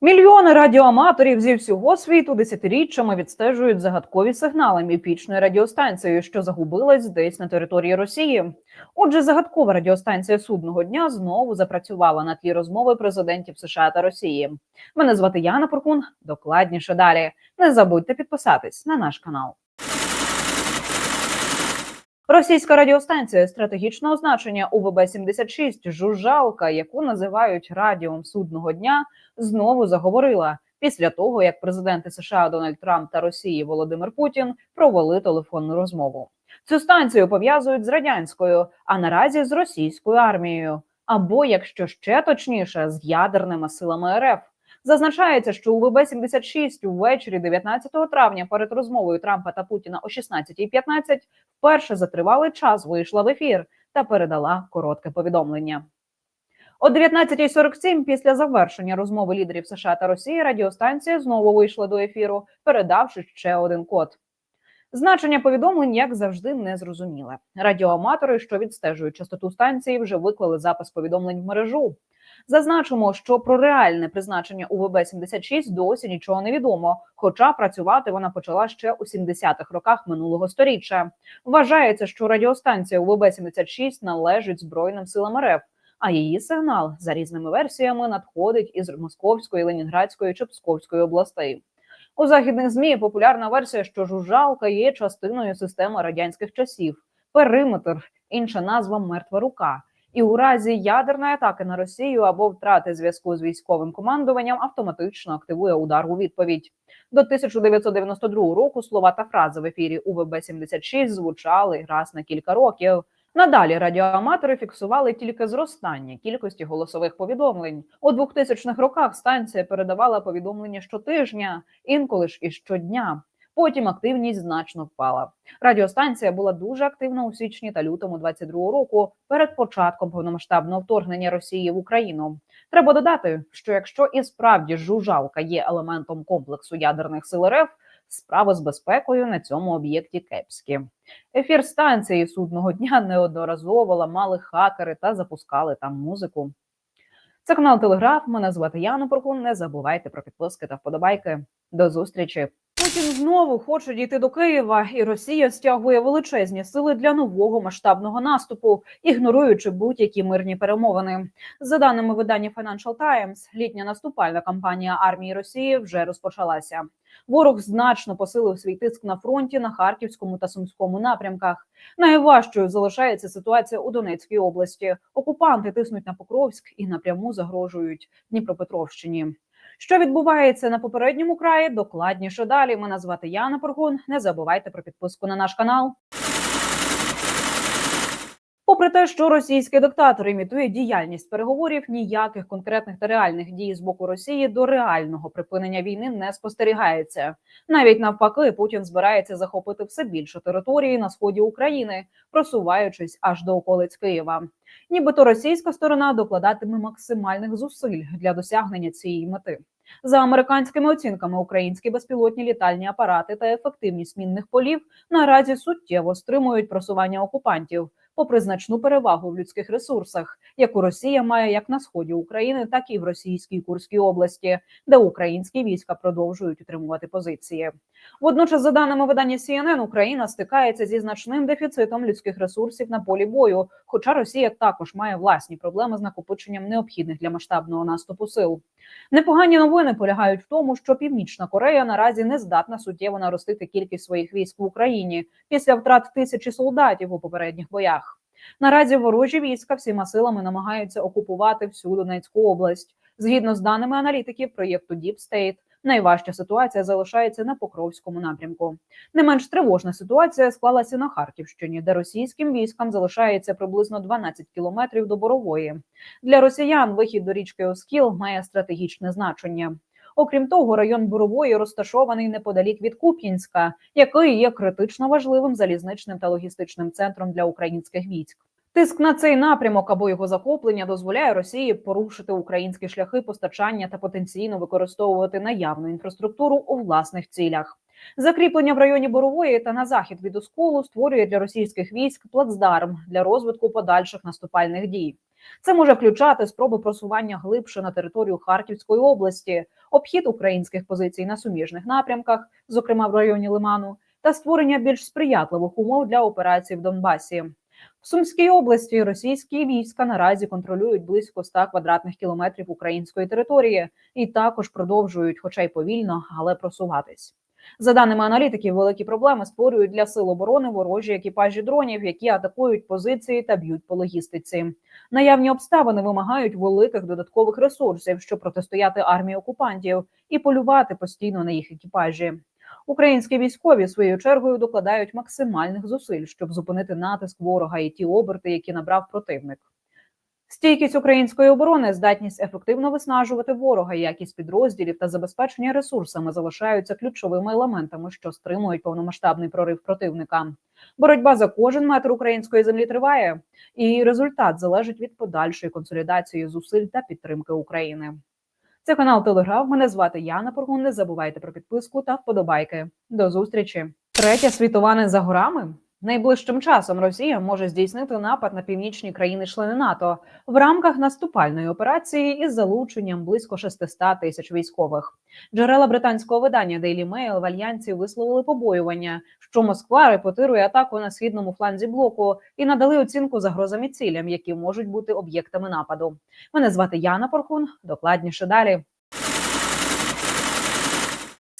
Мільйони радіоаматорів зі всього світу десятиріччями відстежують загадкові сигнали міфічної радіостанції, що загубилась десь на території Росії. Отже, загадкова радіостанція судного дня знову запрацювала на тлі розмови президентів США та Росії. Мене звати Яна Пуркун. Докладніше далі. Не забудьте підписатись на наш канал. Російська радіостанція стратегічного значення УВБ-76 «Жужжалка», яку називають радіом судного дня, знову заговорила після того, як президенти США Дональд Трамп та Росії Володимир Путін провели телефонну розмову. Цю станцію пов'язують з радянською, а наразі з російською армією, або якщо ще точніше, з ядерними силами РФ. Зазначається, що у ВБ-76 увечері 19 травня перед розмовою Трампа та Путіна о 16.15 вперше за тривалий час вийшла в ефір та передала коротке повідомлення. О 19.47 після завершення розмови лідерів США та Росії радіостанція знову вийшла до ефіру, передавши ще один код. Значення повідомлень, як завжди, не зрозуміле. Радіоаматори, що відстежують частоту станції, вже виклали запис повідомлень в мережу. Зазначимо, що про реальне призначення УВБ-76 досі нічого не відомо, хоча працювати вона почала ще у 70-х роках минулого сторіччя. Вважається, що радіостанція УВБ-76 належить Збройним силам РФ, а її сигнал за різними версіями надходить із Московської, Ленінградської чи Псковської областей. У західних змі популярна версія, що жужжалка є частиною системи радянських часів. Периметр, інша назва мертва рука. І у разі ядерної атаки на Росію або втрати зв'язку з військовим командуванням автоматично активує удар у відповідь. До 1992 року слова та фрази в ефірі УВБ-76 звучали раз на кілька років. Надалі радіоаматори фіксували тільки зростання кількості голосових повідомлень. У 2000-х роках станція передавала повідомлення щотижня, інколи ж і щодня. Потім активність значно впала. Радіостанція була дуже активна у січні та лютому 22-го року перед початком повномасштабного вторгнення Росії в Україну. Треба додати, що якщо і справді жужжалка є елементом комплексу ядерних сил РФ, справи з безпекою на цьому об'єкті кепські. Ефір станції судного дня неодноразово ламали хакери та запускали там музику. Це канал Телеграф. Мене звати Яна Поркун. Не забувайте про підписки та вподобайки. До зустрічі. Путін знову хоче дійти до Києва, і Росія стягує величезні сили для нового масштабного наступу, ігноруючи будь-які мирні перемовини. За даними видання Financial Times, літня наступальна кампанія армії Росії вже розпочалася. Ворог значно посилив свій тиск на фронті на харківському та сумському напрямках. Найважчою залишається ситуація у Донецькій області. Окупанти тиснуть на Покровськ і напряму загрожують Дніпропетровщині. Що відбувається на попередньому краї? Докладніше далі. Мене звати Яна Поргун. Не забувайте про підписку на наш канал. Попри те, що російський диктатор імітує діяльність переговорів, ніяких конкретних та реальних дій з боку Росії до реального припинення війни не спостерігається. Навіть навпаки, Путін збирається захопити все більше території на сході України, просуваючись аж до околиць Києва. Нібито російська сторона докладатиме максимальних зусиль для досягнення цієї мети. За американськими оцінками, українські безпілотні літальні апарати та ефективність мінних полів наразі суттєво стримують просування окупантів попри значну перевагу в людських ресурсах, яку Росія має як на сході України, так і в російській Курській області, де українські війська продовжують утримувати позиції. Водночас, за даними видання CNN, Україна стикається зі значним дефіцитом людських ресурсів на полі бою. Хоча Росія також має власні проблеми з накопиченням необхідних для масштабного наступу сил. Непогані новини полягають в тому, що Північна Корея наразі не здатна суттєво наростити кількість своїх військ в Україні після втрат тисячі солдатів у попередніх боях. Наразі ворожі війська всіма силами намагаються окупувати всю Донецьку область. Згідно з даними аналітиків проєкту State, найважча ситуація залишається на Покровському напрямку. Не менш тривожна ситуація склалася на Харківщині, де російським військам залишається приблизно 12 кілометрів до борової. Для росіян вихід до річки Оскіл має стратегічне значення. Окрім того, район Бурової розташований неподалік від Куп'янська, який є критично важливим залізничним та логістичним центром для українських військ. Тиск на цей напрямок або його захоплення дозволяє Росії порушити українські шляхи постачання та потенційно використовувати наявну інфраструктуру у власних цілях. Закріплення в районі Борової та на захід від Осколу створює для російських військ плацдарм для розвитку подальших наступальних дій. Це може включати спроби просування глибше на територію Харківської області, обхід українських позицій на суміжних напрямках, зокрема в районі Лиману, та створення більш сприятливих умов для операцій в Донбасі. В Сумській області російські війська наразі контролюють близько 100 квадратних кілометрів української території і також продовжують, хоча й повільно, але просуватись. За даними аналітиків, великі проблеми створюють для сил оборони ворожі екіпажі дронів, які атакують позиції та б'ють по логістиці. Наявні обставини вимагають великих додаткових ресурсів, щоб протистояти армії окупантів і полювати постійно на їх екіпажі. Українські військові своєю чергою докладають максимальних зусиль, щоб зупинити натиск ворога і ті оберти, які набрав противник. Стійкість української оборони, здатність ефективно виснажувати ворога, якість підрозділів та забезпечення ресурсами залишаються ключовими елементами, що стримують повномасштабний прорив противника. Боротьба за кожен метр української землі триває, і результат залежить від подальшої консолідації зусиль та підтримки України. Це канал Телеграф. Мене звати Яна Поргун. Не забувайте про підписку та вподобайки. До зустрічі. Третя світова не за горами. Найближчим часом Росія може здійснити напад на північні країни-члени НАТО в рамках наступальної операції із залученням близько 600 тисяч військових. Джерела британського видання Daily Mail в альянсі висловили побоювання, що Москва репетирує атаку на східному фланзі блоку і надали оцінку загрозам і цілям, які можуть бути об'єктами нападу. Мене звати Яна Порхун. Докладніше далі.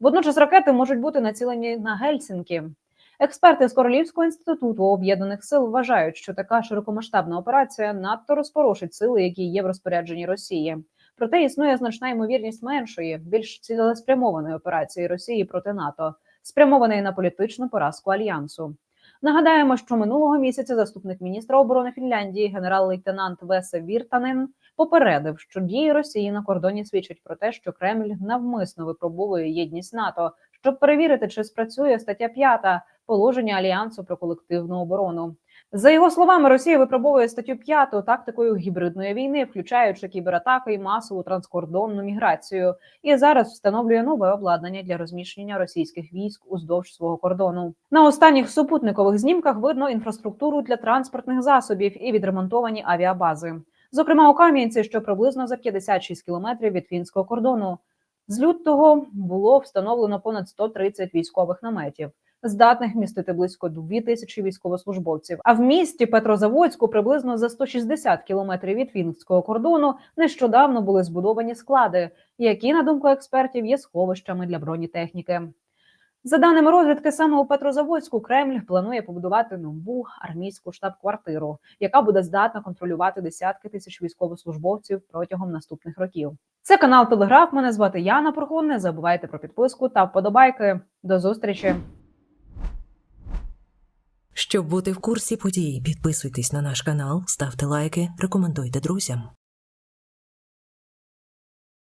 Водночас ракети можуть бути націлені на Гельсінкі. Експерти з Королівського інституту об'єднаних сил вважають, що така широкомасштабна операція надто розпорошить сили, які є в розпорядженні Росії. Проте існує значна ймовірність меншої, більш цілеспрямованої операції Росії проти НАТО, спрямованої на політичну поразку альянсу. Нагадаємо, що минулого місяця заступник міністра оборони Фінляндії, генерал-лейтенант Весе Віртанен, попередив, що дії Росії на кордоні свідчать про те, що Кремль навмисно випробовує єдність НАТО, щоб перевірити, чи спрацює стаття 5 положення альянсу про колективну оборону. За його словами, Росія випробовує статтю 5 тактикою гібридної війни, включаючи кібератаки і масову транскордонну міграцію, і зараз встановлює нове обладнання для розміщення російських військ уздовж свого кордону. На останніх супутникових знімках видно інфраструктуру для транспортних засобів і відремонтовані авіабази. Зокрема, у Кам'янці, що приблизно за 56 кілометрів від фінського кордону. З лютого було встановлено понад 130 військових наметів, здатних містити близько 2 тисячі військовослужбовців. А в місті Петрозаводську, приблизно за 160 кілометрів від фінського кордону, нещодавно були збудовані склади, які, на думку експертів, є сховищами для бронетехніки. За даними розвідки, саме у Петрозаводську Кремль планує побудувати нову армійську штаб-квартиру, яка буде здатна контролювати десятки тисяч військовослужбовців протягом наступних років. Це канал Телеграф. Мене звати Яна Прогун. Не забувайте про підписку та вподобайки. До зустрічі. Щоб бути в курсі подій, підписуйтесь на наш канал, ставте лайки, рекомендуйте друзям.